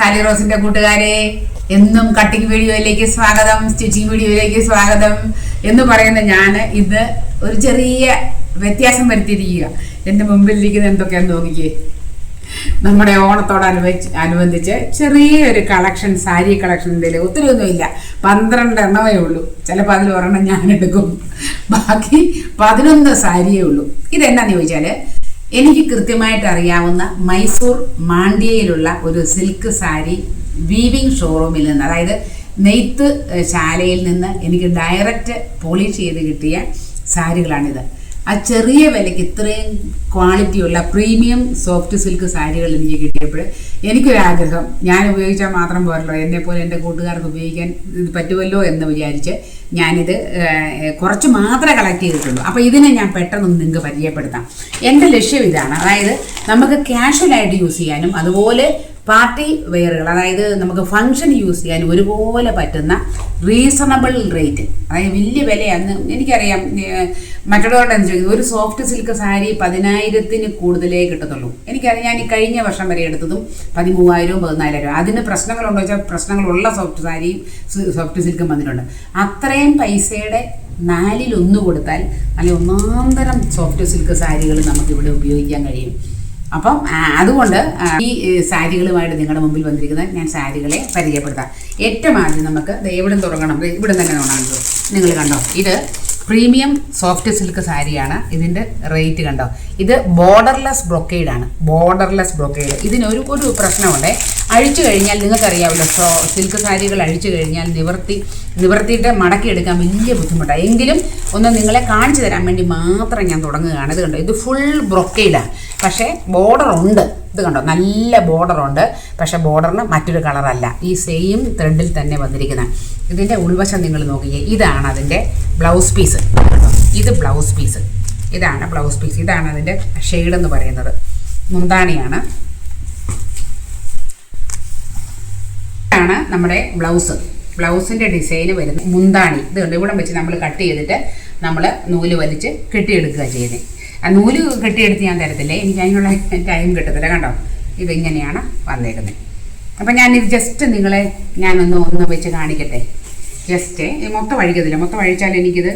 Sally റോസിന്റെ കൂട്ടുകാരെ എന്നും cutting വീഡിയോയിലേക്ക് സ്വാഗതം സ്റ്റിച്ചിങ് വീഡിയോയിലേക്ക് സ്വാഗതം എന്ന് പറയുന്ന ഞാൻ ഇത് ഒരു ചെറിയ വ്യത്യാസം വരുത്തിയിരിക്കുക. എന്റെ മുമ്പിലിരിക്കുന്ന എന്തൊക്കെയാന്ന് നോക്കിക്കേ. നമ്മുടെ ഓണത്തോടനുബന്ധിച്ച് അനുബന്ധിച്ച് ചെറിയൊരു കളക്ഷൻ സാരി കളക്ഷൻ എന്തെങ്കിലും ഒത്തിരി ഒന്നുമില്ല പന്ത്രണ്ട് എണ്ണമേ ഉള്ളൂ. ചിലപ്പോൾ അതിൽ ഒരെണ്ണം ഞാൻ എടുക്കും. ബാക്കി പതിനൊന്ന് സാരിയേ ഉള്ളൂ. ഇതെന്നാന്ന് ചോദിച്ചാൽ എനിക്ക് കൃത്യമായിട്ട് അറിയാവുന്ന മൈസൂർ മാണ്ഡ്യയിലുള്ള ഒരു സിൽക്ക് സാരി വീവിംഗ് ഷോറൂമിൽ നിന്ന് അതായത് നെയ്ത്ത് ശാലയിൽ നിന്ന് എനിക്ക് ഡയറക്റ്റ് പോളിഷ് ചെയ്ത് കിട്ടിയ സാരികളാണിത്. ആ ചെറിയ വിലയ്ക്ക് ഇത്രയും ക്വാളിറ്റിയുള്ള പ്രീമിയം സോഫ്റ്റ് സിൽക്ക് സാരികൾ എനിക്ക് കിട്ടിയപ്പോൾ എനിക്കൊരാഗ്രഹം. ഞാൻ ഉപയോഗിച്ചാൽ മാത്രം പോരല്ലോ. എന്നെപ്പോലെ എന്റെ കൂട്ടുകാർക്ക് ഉപയോഗിക്കാൻ ഇത് പറ്റുമല്ലോ എന്ന് വിചാരിച്ച് ഞാനിത് കുറച്ച് മാത്രമേ കളക്ട് ചെയ്തിട്ടുള്ളൂ. അപ്പോൾ ഇതിനെ ഞാൻ പെട്ടെന്ന് നിങ്ങൾക്ക് പരിചയപ്പെടുത്താം. എന്റെ ലക്ഷ്യം ഇതാണ്. അതായത് നമുക്ക് ക്യാഷ്വലായിട്ട് യൂസ് ചെയ്യാനും അതുപോലെ പാർട്ടി വെയറുകൾ അതായത് നമുക്ക് ഫങ്ഷൻ യൂസ് ചെയ്യാൻ ഒരുപോലെ പറ്റുന്ന റീസണബിൾ റേറ്റ് അതായത് വലിയ വിലയാണ്. എനിക്കറിയാം മറ്റുള്ളവരുടെ എന്ന് ചോദിക്കുന്നത് ഒരു സോഫ്റ്റ് സിൽക്ക് സാരി പതിനായിരത്തിന് കൂടുതലേ കിട്ടത്തുള്ളൂ. എനിക്കറിയാം ഞാൻ ഈ കഴിഞ്ഞ വർഷം വരെ എടുത്തതും പതിമൂവായിരവും പതിനായിരം അതിന് പ്രശ്നങ്ങളുണ്ടോ വെച്ചാൽ പ്രശ്നങ്ങളുള്ള സോഫ്റ്റ് സാരിയും സോഫ്റ്റ് സിൽക്കും വന്നിട്ടുണ്ട്. അത്രയും പൈസയുടെ നാലിലൊന്ന് കൊടുത്താൽ നല്ല ഒന്നാന്തരം സോഫ്റ്റ് സിൽക്ക് സാരികൾ നമുക്ക് ഇവിടെ ഉപയോഗിക്കാൻ കഴിയും. അപ്പം അതുകൊണ്ട് ഈ സാരികളുമായിട്ട് നിങ്ങളുടെ മുമ്പിൽ വന്നിരിക്കുന്ന ഞാൻ സാരികളെ പരിചയപ്പെടുത്താം. ഏറ്റവും ആദ്യം നമുക്ക് എവിടെ തുടങ്ങണം? ഇവിടെ തന്നെ തുടങ്ങാമല്ലോ നിങ്ങൾ കണ്ടോ? ഇത് പ്രീമിയം സോഫ്റ്റ് സിൽക്ക് സാരിയാണ് ഇതിന്റെ റേറ്റ് കണ്ടോ? ഇത് ബോർഡർലെസ് ബ്രൊക്കേഡാണ്. Borderless brocade. ഇതിനൊരു ഒരു പ്രശ്നമുണ്ടേ. അഴിച്ചു കഴിഞ്ഞാൽ നിങ്ങൾക്കറിയാമല്ലോ സോ സിൽക്ക് സാരികൾ അഴിച്ചു കഴിഞ്ഞാൽ നിവർത്തി നിവർത്തിയിട്ട് മടക്കിയെടുക്കാൻ വലിയ ബുദ്ധിമുട്ടാണ് എങ്കിലും ഒന്ന് നിങ്ങളെ കാണിച്ചു തരാൻ വേണ്ടി മാത്രം ഞാൻ തുടങ്ങുകയാണ്. ഇത് കണ്ടോ? ഇത് ഫുൾ ബ്രൊക്കേഡാണ് പക്ഷേ ബോർഡർ ഉണ്ട് ഇത് കണ്ടോ? നല്ല ബോർഡർ ഉണ്ട് പക്ഷേ ബോർഡറിന് മറ്റൊരു കളറല്ല. ഈ സെയിം ത്രെഡിൽ തന്നെ വന്നിരിക്കുന്നത് ഇതിന്റെ ഉൾവശം നിങ്ങൾ നോക്കിയേ. ഇതാണ് അതിന്റെ ബ്ലൗസ് പീസ് ഇത് ബ്ലൗസ് പീസ് ഇതാണ് ബ്ലൗസ് പീസ് ഇതാണ് അതിന്റെ ഷെയ്ഡ് എന്ന് പറയുന്നത്. മുന്താണിയാണ്. ഇതാണ് നമ്മുടെ ബ്ലൗസ് ബ്ലൗസിന്റെ ഡിസൈൻ വരുന്ന മുന്താണി. ഇത് ഇവിടെ വെച്ച് നമ്മൾ കട്ട് ചെയ്തിട്ട് നമ്മൾ നൂൽ വലിച്ച് കെട്ടിയെടുക്കുക ചെയ്യുന്നത് നൂൽ കെട്ടിയെടുത്ത് ഞാൻ തരത്തില്ലേ? എനിക്ക് അതിനുള്ള ടൈം കിട്ടത്തില്ല കണ്ടോ? ഇതിങ്ങനെയാണ് വന്നേക്കുന്നത്. അപ്പം ഞാനിത് ജസ്റ്റ് നിങ്ങളെ ഞാനൊന്ന് ഒന്ന് വെച്ച് കാണിക്കട്ടെ. ജസ്റ്റ് ഈ മൊത്തം വഴിക്കത്തില്ല മൊത്തം വഴിച്ചാൽ എനിക്കിത്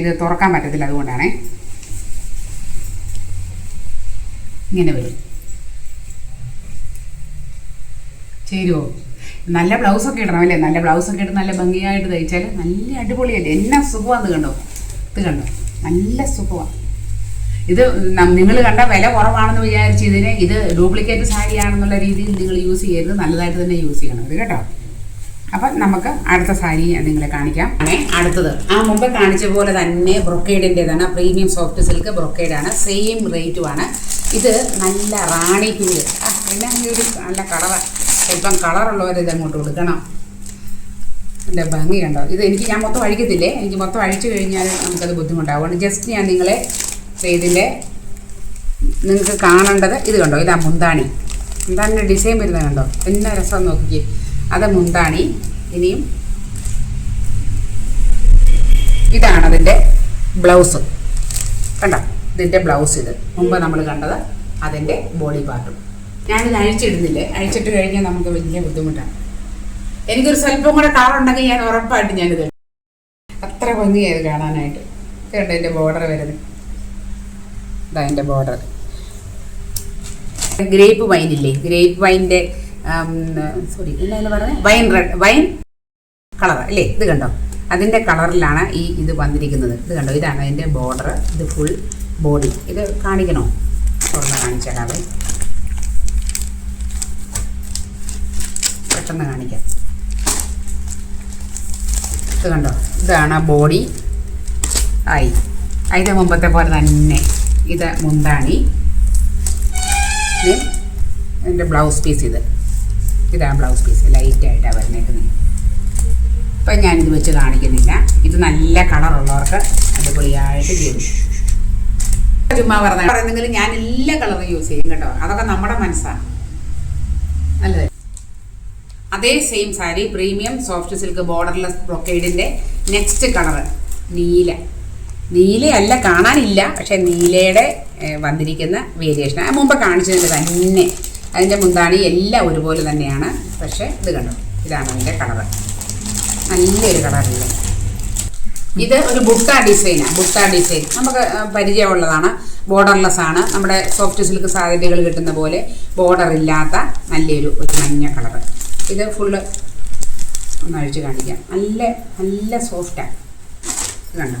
ഇത് തുറക്കാൻ പറ്റത്തില്ല അതുകൊണ്ടാണേ. ഇങ്ങനെ വരും. ചേരുവോ? നല്ല ബ്ലൗസൊക്കെ ഇടണം അല്ലേ? നല്ല ബ്ലൗസൊക്കെ ഇട്ട് നല്ല ഭംഗിയായിട്ട് തയ്ച്ചാൽ നല്ല അടിപൊളിയല്ലേ? എന്നാ സുഖമാണെന്ന് കണ്ടോ? ഇത് കണ്ടോ? നല്ല സുഖമാണ് ഇത് നിങ്ങൾ കണ്ട വില കുറവാണെന്ന് വിചാരിച്ച് ഇതിനെ ഇത് ഡ്യൂപ്ലിക്കേറ്റ് സാരിയാണെന്നുള്ള രീതിയിൽ നിങ്ങൾ യൂസ് ചെയ്യരുത്. നല്ലതായിട്ട് തന്നെ യൂസ് ചെയ്യണം ഇത് കേട്ടോ. അപ്പം നമുക്ക് അടുത്ത സാരി നിങ്ങളെ കാണിക്കാം. അടുത്തത്. ആ മുമ്പ് കാണിച്ച പോലെ തന്നെ ബ്രൊക്കേഡിന്റെതാണ്. പ്രീമിയം സോഫ്റ്റ് സിൽക്ക് ബ്രൊക്കേഡാണ്. സെയിം റേറ്റുമാണ്. ഇത് നല്ല റാണി ആ പിന്നെ ഒരു നല്ല കളറ് ഇപ്പം കളറുള്ളവർ ഇത് അങ്ങോട്ട് കൊടുക്കണം. എന്റെ ഭംഗി കണ്ടോ? ഇത് എനിക്ക് ഞാൻ മൊത്തം അഴിക്കത്തില്ലേ? എനിക്ക് മൊത്തം അഴിച്ചു കഴിഞ്ഞാൽ നമുക്കത് ബുദ്ധിമുട്ടാവും. അതുകൊണ്ട് ജസ്റ്റ് ഞാൻ നിങ്ങളെ ഇതിന്റെ നിങ്ങൾക്ക് കാണേണ്ടത് ഇത് കണ്ടോ? ഇതാ മുന്താണി. മുന്താണിന്റെ ഡിസൈൻ വരുന്നത് കണ്ടോ? എന്നാ രസം നോക്കിക്കേ. അത് മുന്താണി ഇനിയും ഇതാണ് അതിന്റെ ബ്ലൗസ്. കണ്ടോ? ഇതിന്റെ ബ്ലൗസ് ഇത്. മുമ്പ് നമ്മൾ കണ്ടത് അതിന്റെ ബോഡി പാർട്ടും. ഞാനിത് അഴിച്ചിടുന്നില്ലേ? അഴിച്ചിട്ട് കഴിഞ്ഞാൽ നമുക്ക് വലിയ ബുദ്ധിമുട്ടാണ്. എനിക്കൊരു സ്വല്പം കൂടെ കളറുണ്ടെങ്കിൽ ഞാൻ ഉറപ്പായിട്ട് ഞാനിത്. അത്ര ഭംഗിയായത് കാണാനായിട്ട്. കേട്ടോ എന്റെ ബോർഡർ വരുന്നത്. ഇതാ എന്റെ ബോർഡർ ഗ്രേപ്പ് വൈൻ ഇല്ലേ? ഗ്രേപ്പ് വൈന്റെ സോറി എന്താ പറഞ്ഞത് വൈൻ റെഡ് വൈൻ കളർ അല്ലേ ഇത് കണ്ടോ? അതിന്റെ കളറിലാണ് ഈ ഇത് വന്നിരിക്കുന്നത്. ഇത് കണ്ടോ? ഇതാണ് അതിന്റെ ബോർഡർ ഇത് ഫുൾ ബോഡി ഇത് കാണിക്കണോ? തുറന്ന് കാണിച്ചേക്കാവേ പെട്ടെന്ന് കാണിക്കാം. ഇത് കണ്ടോ? ഇതാണ് ബോഡി ആയി. അതിന്റെ മുമ്പത്തെ പോലെ തന്നെ. ഇത് മുന്താണി. എന്റെ ബ്ലൗസ് പീസ് ഇത്. ഇതാ ബ്ലൗസ് പീസ് ലൈറ്റായിട്ടാണ് വരുന്നേക്കുന്നത് ഇപ്പം ഞാനിത് വെച്ച് കാണിക്കുന്നില്ല. ഇത് നല്ല കളറുള്ളവർക്ക് അടിപൊളിയായിട്ട് ചെയ്തു. ചുമ്മാ പറഞ്ഞ പറയുന്നെങ്കിൽ ഞാൻ എല്ലാ കളറും യൂസ് ചെയ്യും കേട്ടോ. അതൊക്കെ നമ്മുടെ മനസ്സാണ്. നല്ലത്. അതേ same sari premium soft silk borderless ബ്രൊക്കേഡിന്റെ next colour നീല. നീലയല്ല കാണാനില്ല. പക്ഷേ നീലയുടെ വന്നിരിക്കുന്ന വേരിയേഷൻ ആ മുമ്പ് കാണിച്ചതിന്റെ തന്നെ. അതിന്റെ മുന്താണി എല്ലാം ഒരുപോലെ തന്നെയാണ്. പക്ഷേ ഇത് കണ്ടു? ഇതാണ് അതിന്റെ കളർ നല്ലൊരു കളറല്ലേ ഇത് ഒരു ബുട്ട ഡിസൈനാണ് ബുട്ട ഡിസൈൻ നമുക്ക് പരിചയമുള്ളതാണ്. ബോർഡർലെസ് ആണ്. നമ്മുടെ സോഫ്റ്റ് സിൽക്ക് സാധനങ്ങൾ കിട്ടുന്ന പോലെ ബോർഡർ ഇല്ലാത്ത നല്ലൊരു ഒരു മഞ്ഞ കളർ ഇത് ഫുള്ള് ഒന്ന് അഴിച്ച് കാണിക്കാം. നല്ല നല്ല സോഫ്റ്റാണ് കണ്ടോ?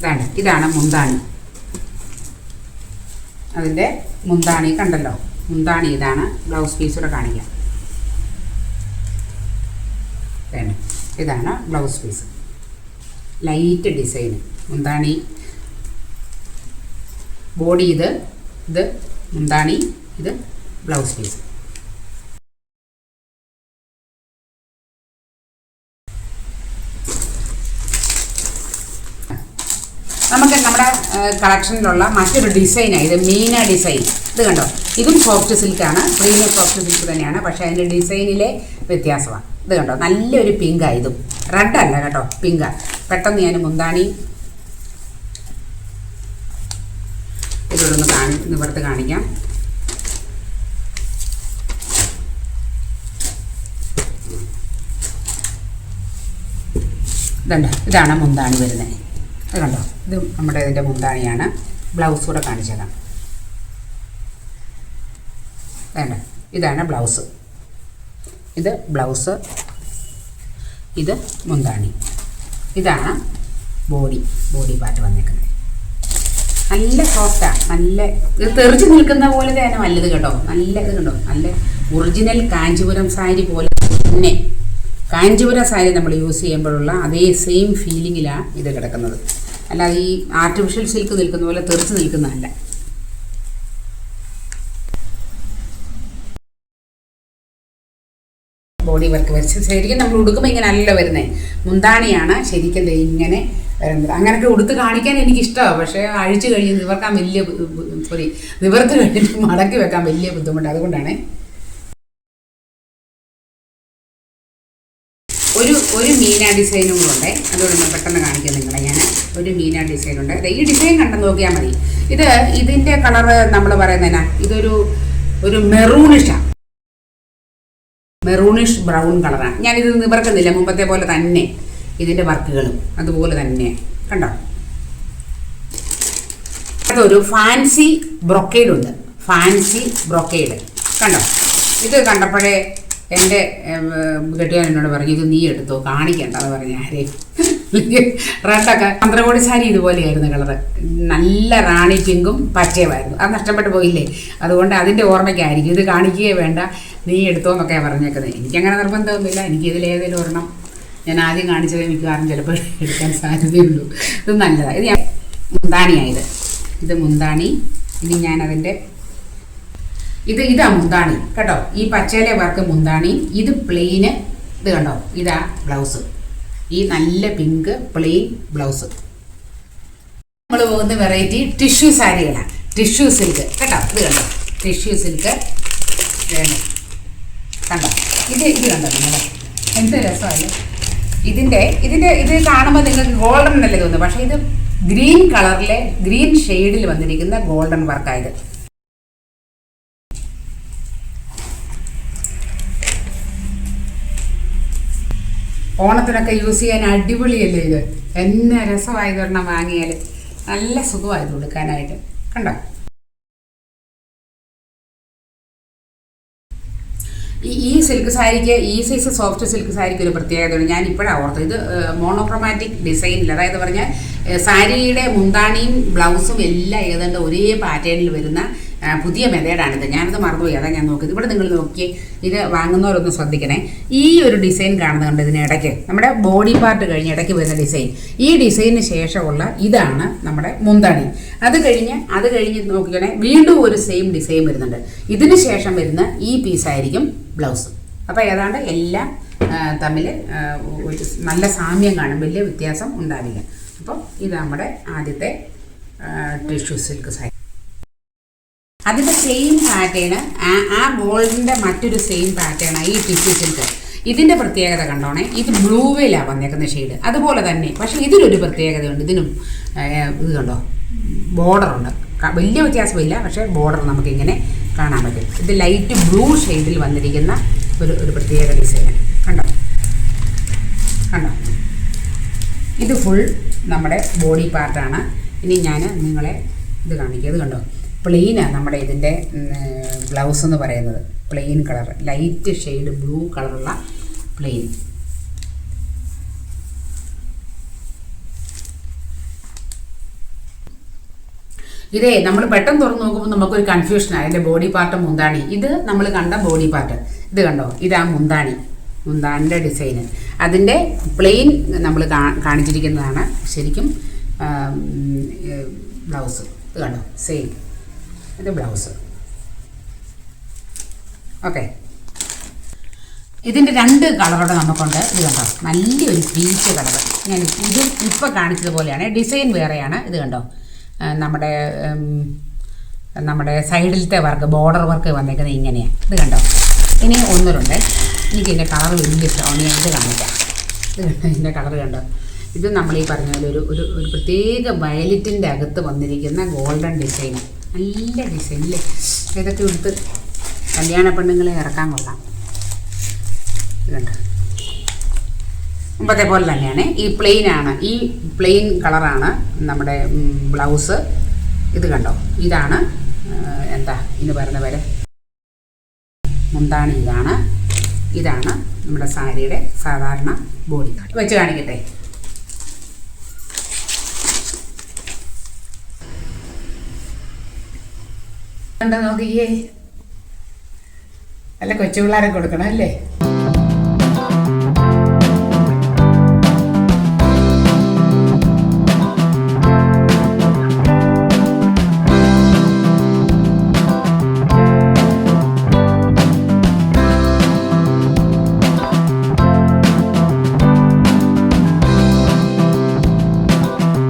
ഇതാണ്. ഇതാണ് മുന്താണി. അതിന്റെ മുന്താണി കണ്ടല്ലോ. മുന്താണി ഇതാണ് ബ്ലൗസ് പീസൂടെ കാണിക്കാം. വേണം ഇതാണ് ബ്ലൗസ് പീസ് ലൈറ്റ് ഡിസൈൻ മുന്താണി. ബോഡി ഇത് ഇത് മുന്താണി ഇത് ബ്ലൗസ് പീസ് നമുക്ക് നമ്മുടെ കളക്ഷനിലുള്ള മറ്റൊരു ഡിസൈനാണ് ഇത് മീന ഡിസൈൻ ഇത് കണ്ടോ? ഇതും സോഫ്റ്റ് സിൽക്കാണ് പ്രീമിയം സോഫ്റ്റ് സിൽക്ക് തന്നെയാണ്. പക്ഷേ അതിന്റെ ഡിസൈനിലെ വ്യത്യാസമാണ്. ഇത് കണ്ടോ? നല്ലൊരു പിങ്കാണ് ഇതും. റെഡ് അല്ല കേട്ടോ പിങ്കാണ് പെട്ടെന്ന് ഞാൻ മുന്താണി ഇതിലൊന്ന് കാണി നിവർത്ത് കാണിക്കാം. ഇതാണ് മുന്താണി വരുന്നത്. ഇത് കണ്ടോ? ഇത് നമ്മുടെ ഇതിന്റെ മുന്താണിയാണ്. ബ്ലൗസ് കൂടെ കാണിച്ചേക്കാം. വേണ്ട. ഇതാണ് ബ്ലൗസ്. ഇത് ബ്ലൗസ്. ഇത് മുന്താണി. ഇതാണ് ബോഡി. ബോഡി പാർട്ട് വന്നേക്കുന്നത്. നല്ല സോഫ്റ്റാണ് നല്ല ഇത് തെറിച്ച് നിൽക്കുന്ന പോലെ തന്നെ നല്ലത് കേട്ടോ. നല്ല ഇത് കണ്ടോ? നല്ല ഒറിജിനൽ കാഞ്ചിപുരം സാരി പോലെ തന്നെ. കാഞ്ചീപുരം സാരി നമ്മൾ യൂസ് ചെയ്യുമ്പോഴുള്ള അതേ സെയിം ഫീലിങ്ങിലാണ് ഇത് കിടക്കുന്നത്. അല്ലാതെ ഈ ആർട്ടിഫിഷ്യൽ സിൽക്ക് നിൽക്കുന്ന പോലെ തെറിച്ച് നിൽക്കുന്നതല്ല. ബോഡി വർക്ക് വരച്ച് ശരിക്കും നമ്മൾ ഉടുക്കുമ്പോൾ ഇങ്ങനെ അല്ല വരുന്നത് മുന്താണിയാണ് ശരിക്കും ഇങ്ങനെ വരുന്നത്. അങ്ങനെയൊക്കെ ഉടുത്ത് കാണിക്കാൻ എനിക്ക് ഇഷ്ടമാണ് പക്ഷേ അഴിച്ചു കഴിഞ്ഞ് നിവർക്കാൻ വലിയ സോറി നിവർത്ത് കഴിഞ്ഞിട്ട് മടക്കി വെക്കാൻ വലിയ ബുദ്ധിമുട്ട്. അതുകൊണ്ടാണ് ഒരു മീന ഡിസൈനും കൂടെ ഉണ്ട്. അതുകൊണ്ട് പെട്ടെന്ന് കാണിക്കാം നിങ്ങളെ ഞാൻ ഒരു മീന ഡിസൈൻ ഉണ്ട്. ഈ ഡിസൈൻ കണ്ട് നോക്കിയാൽ മതി. ഇത് ഇതിന്റെ കളറ് നമ്മൾ പറയുന്നതിനാ ഇതൊരു ഒരു മെറൂണിഷാണ് മെറൂണിഷ് ബ്രൗൺ കളറാണ്. ഞാനിത് നിവർക്കുന്നില്ല. മുമ്പത്തെ പോലെ തന്നെ ഇതിന്റെ വർക്കുകളും അതുപോലെ തന്നെ. കണ്ടോ? അതൊരു ഫാൻസി ബ്രൊക്കേഡ് ഉണ്ട് ഫാൻസി ബ്രൊക്കേഡ്. കണ്ടോ? ഇത് കണ്ടപ്പോഴേ എന്റെ കെട്ടിയാൻ എന്നോട് പറഞ്ഞു ഇത് നീ എടുത്തോ കാണിക്കണ്ടെന്ന് പറഞ്ഞു ആരെയും റെഡൊക്കെ ചന്ദ്രകോടി സാരി ഇതുപോലെയായിരുന്നു കളറ്. നല്ല റാണി പിങ്കും പച്ചയുമായിരുന്നു. അത് നഷ്ടപ്പെട്ടു പോയില്ലേ? അതുകൊണ്ട് അതിന്റെ ഓർമ്മയ്ക്കായിരിക്കും. ഇത് കാണിക്കുകയേ വേണ്ട നീ എടുത്തോ എന്നൊക്കെ പറഞ്ഞേക്കുന്നത് എനിക്കങ്ങനെ നിർബന്ധമൊന്നുമില്ല. എനിക്ക് ഇതിലേതെങ്കിലും ഒരെണ്ണം ഞാൻ ആദ്യം കാണിച്ചത് മിക്കവാറും ചിലപ്പോൾ എടുക്കാൻ സാധ്യതയുള്ളൂ. ഇത് നല്ലതാണ് ഇത് മുന്താണിയായത് ഇത്. മുന്താണി. ഇനി ഞാനതിന്റെ ഇത് ഇതാ മുന്താണി കേട്ടോ? ഈ പച്ചയിലെ വർക്ക് മുന്താണി ഇത് പ്ലെയിന് ഇത് കണ്ടോ? ഇതാ ബ്ലൗസ് ഈ നല്ല പിങ്ക് പ്ലെയിൻ ബ്ലൗസ് നമ്മൾ പോകുന്ന വെറൈറ്റി ടിഷ്യൂ സാരികളാണ് ടിഷ്യൂ സിൽക്ക് കേട്ടോ? ഇത് കണ്ടോ? ടിഷ്യൂ സിൽക്ക് കണ്ടോ? ഇത് ഇത് കണ്ടോ നിങ്ങളുടെ എന്ത് രസമല്ലേ ഇതിന്റെ ഇതിന്റെ ഇത് കാണുമ്പോൾ നിങ്ങൾക്ക് ഗോൾഡൻ എന്നല്ലേ തോന്നുന്നു പക്ഷേ ഇത് ഗ്രീൻ കളറിലെ ഗ്രീൻ ഷെയ്ഡിൽ വന്നിരിക്കുന്ന ഗോൾഡൻ വർക്കായത് ഓണത്തിനൊക്കെ യൂസ് ചെയ്യാൻ അടിപൊളിയല്ലേ ഇത്? എന്നെ രസമായത് ഒരെണ്ണം വാങ്ങിയാൽ നല്ല സുഖമായത് കൊടുക്കാനായിട്ട്. കണ്ടോ? ഈ ഈ സിൽക്ക് സാരിക്ക് ഈ സൈസ് സോഫ്റ്റ് സിൽക്ക് സാരിക്ക് ഒരു പ്രത്യേകതയുണ്ട്. ഞാൻ ഇപ്പോഴാണ് ഓർത്തത്. ഇത് മോണോക്രോമാറ്റിക് ഡിസൈനിൽ അതായത് പറഞ്ഞാൽ സാരിയുടെ മുന്താണിയും ബ്ലൗസും എല്ലാം ഏതാണ്ട് ഒരേ പാറ്റേണിൽ വരുന്ന പുതിയ മെതേഡാണിത്. ഞാനത് മറന്നുപോയി. അതാ ഞാൻ നോക്കിയത്. ഇവിടെ നിങ്ങൾ നോക്കി ഇത് വാങ്ങുന്നവരൊന്ന് ശ്രദ്ധിക്കണേ. ഈ ഒരു ഡിസൈൻ കാണുന്നുണ്ട് ഇതിനിടയ്ക്ക് നമ്മുടെ ബോഡി പാർട്ട് കഴിഞ്ഞ് ഇടയ്ക്ക് വരുന്ന ഡിസൈൻ. ഈ ഡിസൈനിന് ശേഷമുള്ള ഇതാണ് നമ്മുടെ മുന്താണി. അത് കഴിഞ്ഞ് അത് കഴിഞ്ഞ് നോക്കിക്കണേ. വീണ്ടും ഒരു സെയിം ഡിസൈൻ വരുന്നുണ്ട്. ഇതിന് ശേഷം വരുന്ന ഈ പീസായിരിക്കും ബ്ലൗസ് അപ്പോൾ ഏതാണ്ട് എല്ലാം തമ്മിൽ നല്ല സാമ്യം കാണും. വലിയ വ്യത്യാസം ഉണ്ടാവില്ല. അപ്പോൾ ഇത് നമ്മുടെ ആദ്യത്തെ ടിഷ്യൂ സിൽക്ക് സാരി അതിന്റെ സെയിം പാറ്റേൺ ആ ഗോൾഡിന്റെ മറ്റൊരു സെയിം പാറ്റേണാണ് ഈ ടിഷ്യൂ സിൽക്ക് ഇതിന്റെ പ്രത്യേകത കണ്ടോണേ ഇത് ബ്ലൂവിലാണ് വന്നേക്കുന്ന ഷെയ്ഡ് അതുപോലെ തന്നെ പക്ഷേ ഇതിനൊരു പ്രത്യേകതയുണ്ട്. ഇതിനും ഇത് കണ്ടോ? ബോർഡറുണ്ട്. വലിയ വ്യത്യാസമില്ല പക്ഷേ ബോർഡർ നമുക്കിങ്ങനെ കാണാൻ പറ്റും. ഇത് ലൈറ്റ് ബ്ലൂ ഷെയ്ഡിൽ വന്നിരിക്കുന്ന ഒരു ഒരു പ്രത്യേക ഡിസൈൻ കണ്ടോ? കണ്ടോ? ഇത് ഫുൾ നമ്മുടെ ബോഡി പാർട്ടാണ് ഇനി ഞാൻ നിങ്ങളെ ഇത് കാണിക്കുക ഇത് കണ്ടോ? പ്ലെയിനാണ് നമ്മുടെ ഇതിന്റെ ബ്ലൗസ് എന്ന് പറയുന്നത്. Plain colour. Light shade blue കളറുള്ള പ്ലെയിൻ. ഇതേ നമ്മൾ പെട്ടെന്ന് തുറന്ന് നോക്കുമ്പോൾ നമുക്കൊരു കൺഫ്യൂഷനാണ് അതിന്റെ ബോഡി പാർട്ട് മുന്താണി. ഇത് നമ്മൾ കണ്ട ബോഡി പാർട്ട് ഇത് കണ്ടോ? ഇതാ മുന്താണി. മുന്താണിന്റെ ഡിസൈന് അതിന്റെ പ്ലെയിൻ നമ്മൾ കാണിച്ചിരിക്കുന്നതാണ്. ശരിക്കും ബ്ലൗസ്. ഇത് കണ്ടോ? സെയിം ഇത് ബ്ലൗസ്. ഓക്കെ. ഇതിന്റെ രണ്ട് കളറോടെ നമുക്കുണ്ട്. ഇത് കണ്ടോ? നല്ലൊരു പീച്ച് കളർ ഞാൻ ഇത് ഇപ്പോൾ കാണിച്ചതുപോലെയാണ് ഡിസൈൻ വേറെയാണ്. ഇത് കണ്ടോ? നമ്മുടെ നമ്മുടെ സൈഡിലത്തെ വർക്ക് ബോർഡർ വർക്ക് വന്നേക്കുന്നത് ഇങ്ങനെയാണ് ഇത് കണ്ടോ? ഇനി ഒന്നരുണ്ട്. എനിക്ക് ഇതിന്റെ കളർ വലിയ ഇഷ്ടമാണ്. ഞാൻ ഇത് കാണിക്കാം. ഇതിന്റെ കളർ കണ്ടോ? ഇത് നമ്മൾ ഈ പറഞ്ഞ പോലെ ഒരു ഒരു പ്രത്യേക വയലറ്റിന്റെ അകത്ത് വന്നിരിക്കുന്ന ഗോൾഡൻ ഡിസൈൻ. നല്ല ഡിസൈൻ അല്ലേ ഇതൊക്കെ ഉടുത്ത് കല്യാണ പെണ്ണുങ്ങളെ ഇറക്കാൻ കൊള്ളാം. ഇതുണ്ട്. മുമ്പത്തെ പോലെ തന്നെയാണ്. ഈ പ്ലെയിൻ ആണ്. ഈ പ്ലെയിൻ കളറാണ് നമ്മുടെ ബ്ലൗസ് ഇത് കണ്ടോ? ഇതാണ് എന്താ ഇന്ന് പറയുന്ന പോലെ? മുന്താണി ഇതാണ്. ഇതാണ് നമ്മുടെ സാരിയുടെ സാധാരണ ബോഡി വെച്ച് കാണിക്കട്ടെ. കണ്ടോ നോക്കിയേ അല്ല കൊച്ചു പിള്ളേരെ കൊടുക്കണം അല്ലേ?